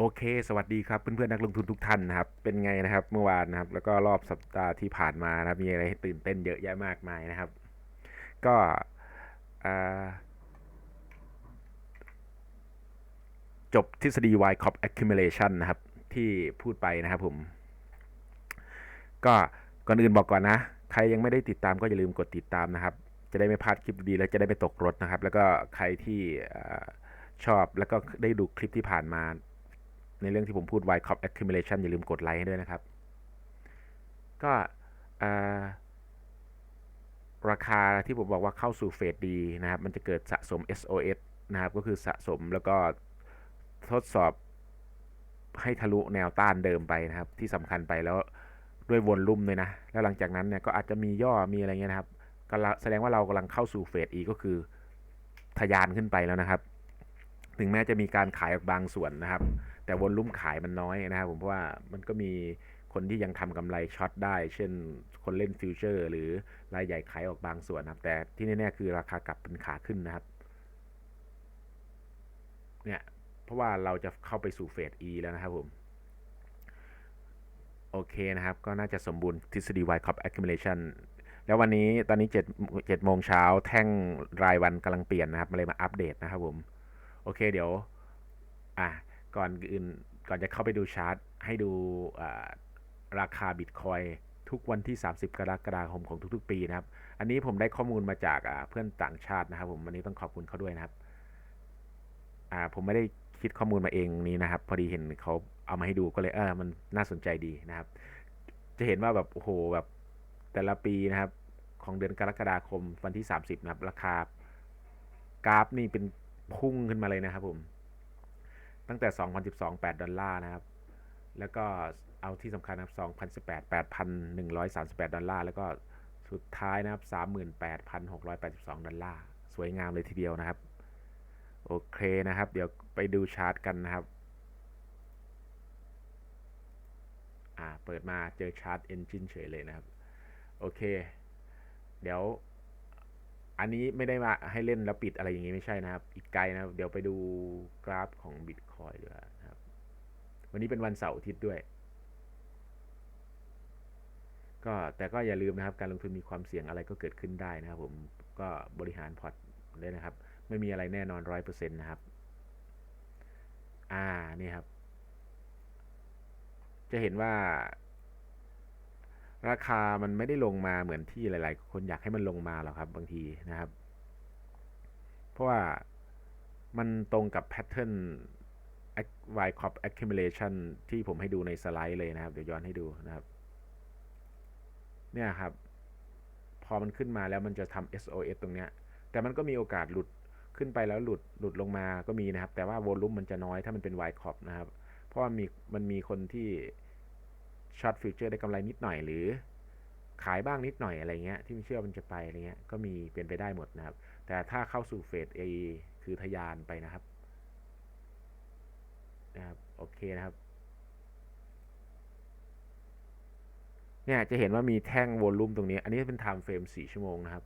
โอเค สวัสดีครับเพื่อนๆนักลงทุนทุกท่านนะครับ เป็นไงนะครับ เมื่อวานนะครับ แล้วก็รอบสัปดาห์ที่ผ่านมานะครับ มีอะไรให้ตื่นเต้นเยอะแยะมากมายนะครับ ก็จบทฤษฎี y c o p accumulation นะครับ ที่พูดไปนะครับผม ก็ก่อนอื่นบอกก่อนนะ ใครยังไม่ได้ติดตามก็อย่าลืมกดติดตามนะครับ จะได้ไม่พลาดคลิปดีและจะได้ไม่ตกรถนะครับ แล้วก็ใครที่ชอบแล้วก็ได้ดูคลิปที่ผ่านมา ในเรื่องที่ผมพูด y c o p accumulation อย่าลืมกดไลค์ให้ด้วยนะครับ ก็ราคาที่ผมบอกว่าเข้าสู่เฟสดีนะครับ มันจะเกิดสะสม SOS นะครับ ก็คือสะสมแล้วก็ทดสอบให้ทะลุแนวต้านเดิมไปนะครับ ที่สำคัญไปแล้วด้วยวนลุ่มเลยนะ แล้วหลังจากนั้นเนี่ยก็อาจจะมีย่อมีอะไรเงี้ยนะครับก็แสดงว่าเรากำลังเข้าสู่เฟสอีก็คือทะยานขึ้นไปแล้วนะครับ ถึงแม้จะมีการขายออกบางส่วนนะครับ แต่วอลลุ่มขายมันน้อยนะครับผมเพราะว่ามันก็มีคนที่ยังทำกำไรช็อตได้ เช่นคนเล่นฟิวเจอร์ หรือรายใหญ่ขายออกบางส่วนนะครับ แต่ที่แน่ๆคือราคากลับเป็นขาขึ้นนะครับ เนี่ยเพราะว่าเราจะเข้าไปสู่เฟส E แล้วนะครับผมโอเคนะครับ ก็น่าจะสมบูรณ์ทฤษฎี y c o p accumulation แล้ววันนี้ตอนนี้7 7โมงเช้าแท่งรายวันกำลังเปลี่ยนนะครับมาเลยมาอัปเดตนะครับผม อเคเดี๋ยว อะก่อนอื่นก่อนจะเข้าไปดูชาร์ตให้ดูราคาบิตคอยทุกวันที่ 30 กรกฎาคมของทุกๆ ปีนะครับ อันนี้ผมได้ข้อมูลมาจากเพื่อนต่างชาตินะครับ ผมวันนี้ต้องขอบคุณเขาด้วยนะครับ อ่าผมไม่ได้คิดข้อมูลมาเองนี้นะครับ พอดีเห็นเขาเอามาให้ดูก็เลยเออมันน่าสนใจดีนะครับ จะเห็นว่าแบบโอ้โหแบบแต่ละปีนะครับ ของเดือนกรกฎาคมวันที่ 30 นะครับ ราคากราฟนี่เป็น พุ่งขึ้นมาเลยนะครับผม ตั้งแต่ 2012 8 ดอลลาร์นะครับ แล้วก็เอาที่สำคัญนะครับ 2018 8,138 ดอลลาร์ แล้วก็สุดท้ายนะครับ 38,682 ดอลลาร์ สวยงามเลยทีเดียวนะครับ โอเคนะครับ เดี๋ยวไปดูชาร์ตกันนะครับ อ่า เปิดมาเจอชาร์ต Engine เฉยเลยนะครับ โอเค เดี๋ยว อันนี้ไม่ได้มาให้เล่นแล้วปิดอะไรอย่างงี้ไม่ใช่นะครับ อีกไกลนะครับ เดี๋ยวไปดูกราฟของ Bitcoin ดีกว่านะครับ วันนี้เป็นวันเสาร์อาทิตย์ด้วย ก็แต่ก็อย่าลืมนะครับ การลงทุนมีความเสี่ยงอะไรก็เกิดขึ้นได้นะครับ ผมก็บริหารพอร์ตได้นะครับ ไม่มีอะไรแน่นอนร้อยเปอร์เซ็นต์นะครับ อ่านี่ครับ จะเห็นว่า ราคามันไม่ได้ลงมาเหมือนที่หลาย ๆ คนอยากให้มันลงมาหรอกครับ บางทีนะครับ เพราะว่ามันตรงกับแพทเทิร์น y c o p accumulation ที่ผมให้ดูในสไลด์เลยนะครับ เดี๋ยวย้อนให้ดูนะครับ เนี่ยครับ พอมันขึ้นมาแล้วมันจะทำ SOS ตรงเนี้ย แต่มันก็มีโอกาสหลุดขึ้นไปแล้วหลุดหลุดลงมาก็มีนะครับ แต่ว่าโวลุ่มมันจะน้อยถ้ามันเป็น y c o p นะครับ เพราะว่ามีมันมีคนที่ ช็อตฟิวเจอร์ได้กำไรนิดหน่อยหรือ ขายบ้างนิดหน่อยอะไรเงี้ยที่ไม่เชื่อมันจะไปอะไรเงี้ยก็มีเป็นไปได้หมดนะครับ แต่ถ้าเข้าสู่เฟส A คือทะยานไปนะครับนะครับโอเคนะครับเนี่ยจะเห็นว่ามีแท่งวอลลุ่มตรงนี้ อันนี้เป็น time frame 4ชั่วโมงนะครับ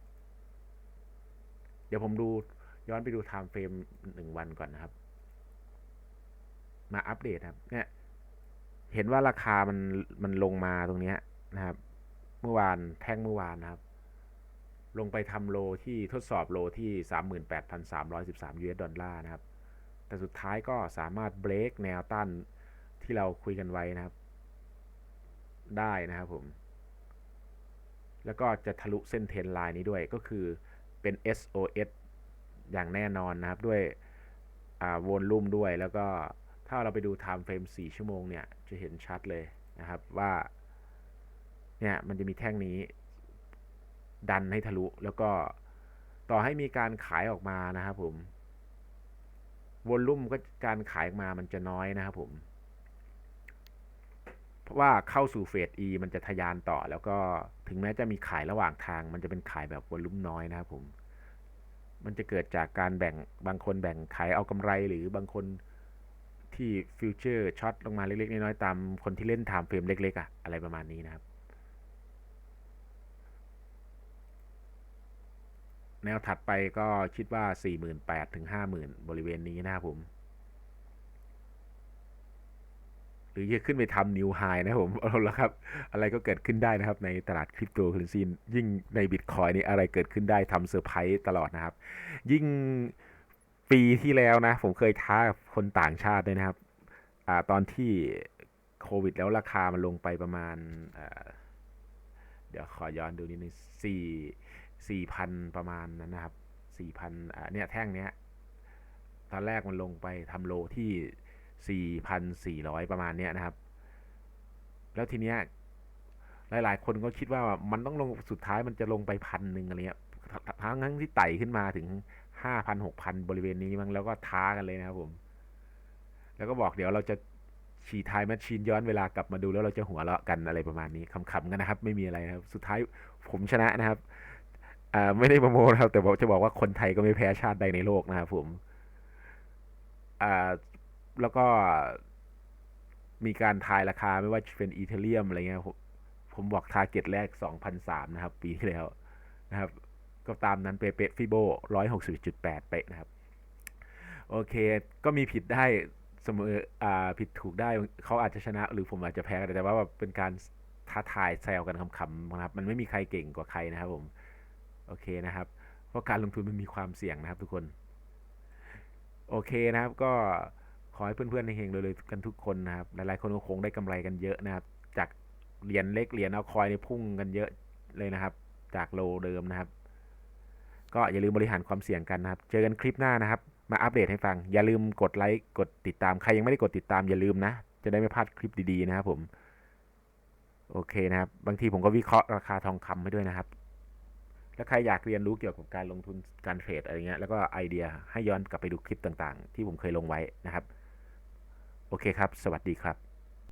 เดี๋ยวผมดูย้อนไปดู time frame 1วันก่อนนะครับ มาอัปเดตครับเนี่ย เห็นว่าราคามันมันลงมาตรงนี้นะครับ เมื่อวานแท่งเมื่อวานนะครับ ลงไปทำโลที่ทดสอบโลที่ 38,313 US ดอลลาร์นะครับ แต่สุดท้ายก็สามารถเบรกแนวต้านที่เราคุยกันไว้นะครับ ได้นะครับผม แล้วก็จะทะลุเส้นเทรนไลน์นี้ด้วยก็คือเป็น SOS อย่างแน่นอนนะครับด้วยอาวนลุ่มด้วยแล้วก็ ถ้าเราไปดู time frame 4 ชั่วโมงเนี่ย จะเห็นชัดเลยนะครับว่า เนี่ย มันจะมีแท่งนี้ ดันให้ทะลุแล้วก็ต่อให้มีการขายออกมานะครับผมวอลลุ่มก็การขายออกมามันจะน้อยนะครับผม เพราะว่าเข้าสู่เฟส E มันจะทะยานต่อ แล้วก็ถึงแม้จะมีขายระหว่างทาง มันจะเป็นขายแบบวอลลุ่มน้อยนะครับผม มันจะเกิดจากการแบ่งบางคนแบ่งขายเอากำไรหรือบางคน ที่ฟิวเจอร์ช็อตลงมาเล็กๆน้อยๆตามคนที่เล่นไทม์เฟรมเล็กๆอะอะไรประมาณนี้นะครับแนวถัดไปก็คิดว่า 48,000ถึง50,000 บริเวณนี้นะครับผม หรือจะขึ้นไปทำนิวไฮนะผมเอาละครับ อะไรก็เกิดขึ้นได้นะครับ ในตลาดคริปโตเคอเรนซียิ่งในบิตคอยนี่อะไรเกิดขึ้นได้ทำเซอร์ไพรส์ตลอดนะครับ ยิ่ง ปีที่แล้วนะ ผมเคยท้ากับคนต่างชาติด้วยนะครับ อ่า ตอนที่โควิดแล้วราคามันลงไปประมาณเดี๋ยวขอย้อนดูนิดนึงสี่สี่พันประมาณนั้นนะครับสี่พันอ่าเนี่ยแท่งเนี้ยตอนแรกมันลงไปทำโลที่4,400ประมาณเนี้ยนะครับ แล้วทีเนี้ยหลาย ๆ คนก็คิดว่ามันต้องลงสุดท้ายมันจะลงไปพันหนึ่งอะไรเงี้ยทั้งทั้งที่ไต่ขึ้นมาถึง 5,000 6,000บริเวณนี้มั้งแล้วก็ท้ากันเลยนะครับผม แล้วก็บอกเดี๋ยวเราจะฉีดทายแมชชีนย้อนเวลากลับมาดูแล้วเราจะหัวเราะกันอะไรประมาณนี้ขำๆกันนะครับ ไม่มีอะไรครับสุดท้ายผมชนะนะครับไม่ได้โมโมนะครับ แต่บอกจะบอกว่าคนไทยก็ไม่แพ้ชาติใดในโลกนะครับผมแล้วก็มีการทายราคาไม่ว่าจะเป็นอีเทเรียมอะไรเงี้ยผมผมบอกทาร์เก็ตแรก 2,003นะครับ ปีที่แล้วนะครับ ก็ตามนั้นเป๊ะๆฟิโบ160.8เป๊ะนะครับ โอเค ก็มีผิดได้เสมออ่าผิดถูกได้เขาอาจจะชนะหรือผมอาจจะแพ้ก็ได้แต่ว่าแบบเป็นการท้าทายแซวกันขำๆนะครับ มันไม่มีใครเก่งกว่าใครนะครับผม โอเคนะครับ เพราะการลงทุนมันมีความเสี่ยงนะครับทุกคน โอเคนะครับ ก็ขอให้เพื่อนๆในเฮงเลยๆกันทุกคนนะครับ หลายๆคนก็คงได้กำไรกันเยอะนะครับ จากเหรียญเล็กเหรียญเอาคอยในพุ่งกันเยอะเลยนะครับ จากโลเดิมนะครับ ก็อย่าลืมบริหารความเสี่ยงกันนะครับ เจอกันคลิปหน้านะครับ มาอัปเดตให้ฟัง อย่าลืมกดไลค์ กดติดตาม ใครยังไม่ได้กดติดตามอย่าลืมนะ จะได้ไม่พลาดคลิปดีๆนะครับผม โอเคนะครับ บางทีผมก็วิเคราะห์ราคาทองคำให้ด้วยนะครับถ้าใครอยากเรียนรู้เกี่ยวกับการลงทุนการเทรดอะไรเงี้ย แล้วก็ไอเดียให้ย้อนกลับไปดูคลิปต่างๆ ที่ผมเคยลงไว้นะครับ โอเคครับ สวัสดีครับ